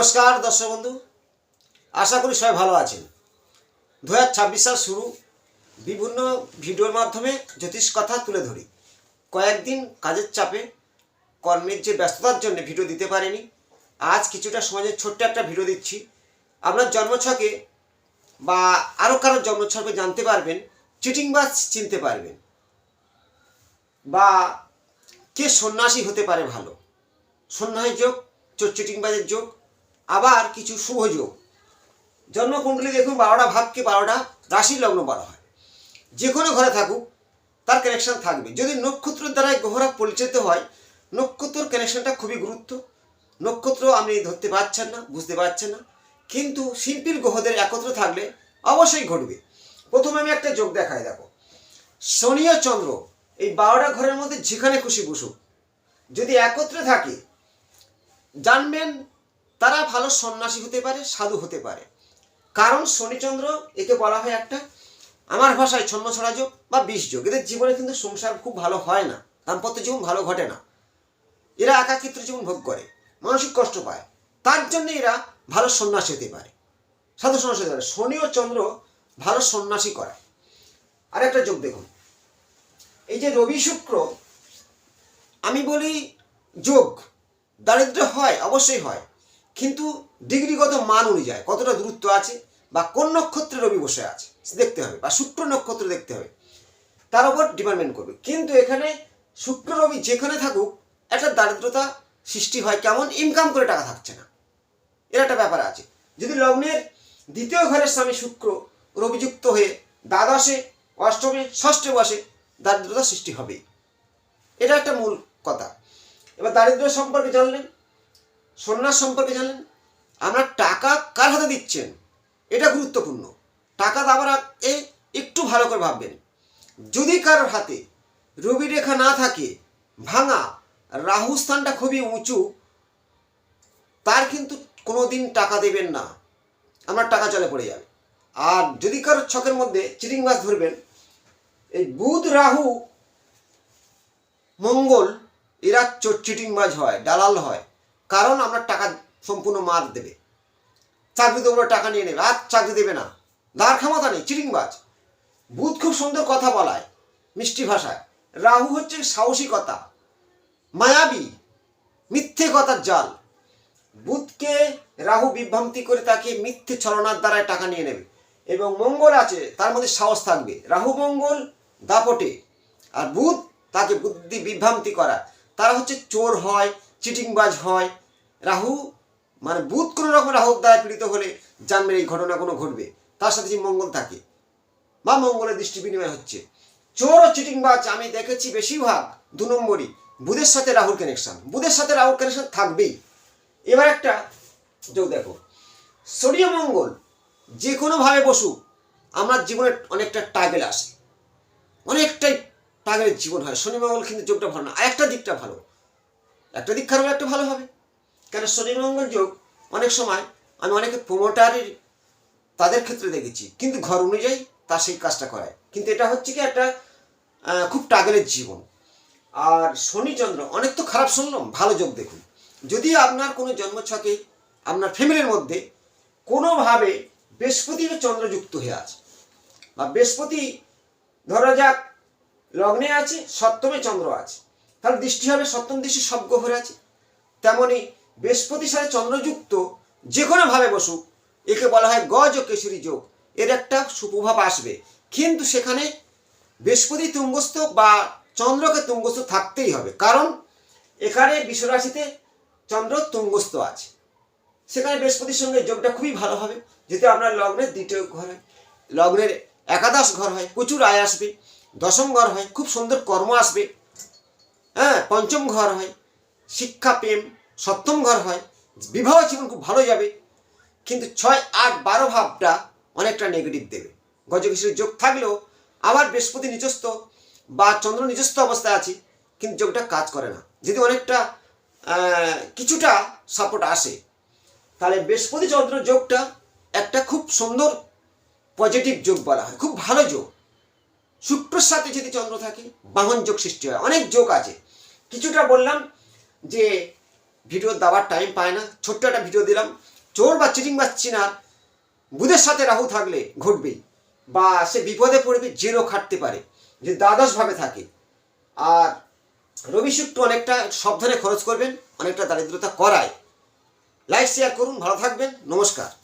নমস্কার, দর্শক বন্ধু। আশা করি সবাই ভালো আছেন। দু হাজার ছাব্বিশ সাল শুরু। বিভিন্ন ভিডিওর মাধ্যমে জ্যোতিষ কথা তুলে ধরি। কয়েকদিন কাজের চাপে কর্মের যে ব্যস্ততার জন্য ভিডিও দিতে পারিনি, আজ কিছুটা সমাজের ছোট্ট একটা ভিডিও দিচ্ছি। আপনার জন্মছকে বা আরও কারোর জন্মছকে জানতে পারবেন চিটিংবাজ চিনতে পারবেন। বা কে সন্ন্যাসী হতে পারে ভালো। সন্ন্যাসী যোগ চিটিংবাজের যোগ আবার কিছু শুভ যোগ জন্মকুণ্ডলী দেখুন, বারোটা ভাবকে বারোটা? রাশি লগ্ন বলা হয়। যে কোনো ঘরে থাকুক, তার কানেকশন থাকবে। যদি নক্ষত্রের দ্বারাই গ্রহরা পরিচালিত হয় নক্ষত্রর কানেকশনটা খুবই গুরুত্ব। নক্ষত্র আপনি ধরতে পারছেন না, বুঝতে পারছেন না। কিন্তু শিল্পীর গ্রহদের একত্র থাকলে অবশ্যই ঘটবে। প্রথমে আমি একটা যোগ দেখাই, দেখো। শনি ও চন্দ্র, এই বারোটা ঘরের মধ্যে যেখানে খুশি বসুক। যদি একত্রে থাকে, জানবেন তারা ভালো সন্ন্যাসী হতে পারে, সাধু হতে পারে। কারণ শনিচন্দ্র, একে বলা হয় একটা আমার ভাষায় ছন্ন ছড়া যোগ বা বিষ যোগ। এদের জীবনে কিন্তু সংসার খুব ভালো হয় না, দাম্পত্য জীবন ভালো ঘটে না। এরা একাকিত্ব জীবন ভোগ করে, মানসিক কষ্ট পায়। তার জন্য এরা ভালো সন্ন্যাসী হতে পারে, সাধু সন্ন্যাসী হতে পারে। শনি ও চন্দ্র ভালো সন্ন্যাসী করায়। আর একটা যোগ দেখুন। এই যে রবি শুক্র, আমি বলি যোগ দারিদ্র হয়, অবশ্যই হয়। কিন্তু ডিগ্রিগত মান অনুযায়ী কতটা দূরত্ব আছে বা কোন নক্ষত্রে রবি বসে আছে দেখতে হবে, বা শুক্র নক্ষত্র দেখতে হবে। তার উপর ডিপেন্ডমেন্ট করবে। কিন্তু এখানে শুক্র রবি যেখানে থাকুক, একটা দারিদ্রতা সৃষ্টি হয় কেমন, ইনকাম করে টাকা থাকছে না। এর একটা ব্যাপার আছে। যদি লগ্নের দ্বিতীয় ঘরের স্বামী শুক্র রবিযুক্ত হয়ে দ্বাদশে, অষ্টমে, ষষ্ঠে বসে, দারিদ্রতা সৃষ্টি হবেই। এটা একটা মূল কথা। এবার দারিদ্র সম্পর্কে জানলেন। সন্ন্যাস সম্পর্কে জানলেন আমরা টাকা কার হাতে দিচ্ছেন? এটা গুরুত্বপূর্ণ। টাকা দেওয়ার আগে একটু ভালো করে ভাববেন। যদি কারোর হাতে রবি রেখা না থাকে, ভাঙা, রাহু স্থানটা খুবই উঁচু, তার কিন্তু কোনো দিন টাকা দেবেন না। আপনার টাকা চলে পড়ে যাবে। আর যদি কারোর ছকের মধ্যে চিটিং মাছ ধরবেন, এই বুধ, রাহু, মঙ্গল, এরা চিটিং মাছ হয়, দালাল হয়। কারণ আমরা টাকা সম্পূর্ণ মার দেবে। চাকরি দেবো টাকা নিয়ে নেবে, আর চাকরি দেবে না। দাঁড় ক্ষমতা নেই, চিটিংবাজ। বুধ খুব সুন্দর কথা বলায়, মিষ্টি ভাষায়। রাহু হচ্ছে সাহসিকতা, মায়াবী, মিথ্যে কথার জাল। বুধকে রাহু বিভ্রান্তি করে তাকে মিথ্যে ছলনার দ্বারায় টাকা নিয়ে নেবে। এবং মঙ্গল আছে, তার মধ্যে সাহস থাকবে। রাহু মঙ্গল, দাপটে। আর বুধ তাকে বুদ্ধি বিভ্রান্তি করা তারা হচ্ছে চোর হয়, চিটিংবাজ হয় রাহু মানে বুধ কোনো রকম রাহুর দ্বারা পীড়িত হলে জানবেন এই ঘটনা কোনো ঘটবে। তার সাথে যে মঙ্গল থাকে, বা মঙ্গলের দৃষ্টি বিনিময় হচ্ছে। চোর ও চিটিংবাজ, আমি দেখেছি বেশিরভাগ দু নম্বরই বুধের সাথে রাহুর কানেকশন বুধের সাথে রাহুর কানেকশন থাকবেই। এবার একটা যোগ দেখো সূর্য মঙ্গল, যে কোনোভাবে বসুক আমার জীবনে অনেকটা টাগেল আসে। অনেকটাই টাগেলের জীবন হয়। শনি, মঙ্গল কিন্তু যোগটা ভালো না। আর একটা দিকটা ভালো। একটা দিক খারাপ একটা ভালো হবে। কেন শনি মঙ্গল যোগ অনেক সময় আমি অনেকে প্রমোটারের তাদের ক্ষেত্রে দেখেছি। কিন্তু ঘর অনুযায়ী তার সেই কাজটা করায়। কিন্তু এটা হচ্ছে কি একটা খুব টাগেলের জীবন। আর শনিচন্দ্র অনেক তো খারাপ শুনলাম, ভালো যোগ দেখুন। যদি আপনার কোনো জন্মছকে আপনার ফ্যামিলির মধ্যে কোনোভাবে বৃহস্পতি চন্দ্র যুক্ত হয়ে আছে। বা বৃহস্পতি, ধরা যাক, লগ্নে আছে, সপ্তমে চন্দ্র আছে। তাহলে দৃষ্টি হবে সপ্তম দৃষ্টি সব গ্রহের আছে। তেমনি বৃহস্পতির সাথে চন্দ্রযুক্ত যে কোনোভাবে বসুক, একে বলা হয় গজ ও কেশরী যোগ। এর একটা সুপ্রভাব আসবে। কিন্তু সেখানে বৃহস্পতি তুঙ্গস্থ বা চন্দ্রকে তুঙ্গস্থ থাকতেই হবে। কারণ এখানে বিশ্বরাশিতে চন্দ্র তুঙ্গস্থ আছে। সেখানে বৃহস্পতির সঙ্গে যোগটা খুবই ভালো হবে। যদি আপনার লগ্নের দ্বিতীয় ঘর হয়, লগ্নের একাদশ ঘর হয়, প্রচুর আয় আসবে, দশম ঘর হয়, খুব সুন্দর কর্ম আসবে হ্যাঁ পঞ্চম ঘর হয়, শিক্ষা, প্রেম সপ্তম ঘর হয়, বিবাহ জীবন খুব ভালো যাবে, কিন্তু ছয় আট বারো ভাবটা অনেকটা নেগেটিভ দেবে। গজকেশ্বরী যোগ থাকলেও আবার বৃহস্পতি নিজস্ব বা চন্দ্র নিজস্ব অবস্থায় আছে, কিন্তু যোগটা কাজ করে না। যদি অনেকটা কিছুটা সাপোর্ট আসে, তাহলে বৃহস্পতি চন্দ্র যোগটা একটা খুব সুন্দর পজিটিভ যোগ বলা হয়, খুব ভালো যোগ। শুক্রের সাথে যদি চন্দ্র থাকে, বাহন যোগ সৃষ্টি হয়, অনেক যোগ আছে। কিছুটা বললাম যে ভিডিও দেওয়ার টাইম পায় না। ছোট্ট একটা ভিডিও দিলাম। চোর বা চিটিং বা চিনার বুধের সাথে রাহু থাকলে ঘটবেই বা সে বিপদে পড়বে জেরও খাটতে পারে। যে দ্বাদশভাবে থাকে। আর রবি শুক্র অনেকটা সাবধানে খরচ করবেন, অনেকটা দারিদ্রতা করায়। লাইক শেয়ার করুন, ভালো থাকবেন। নমস্কার।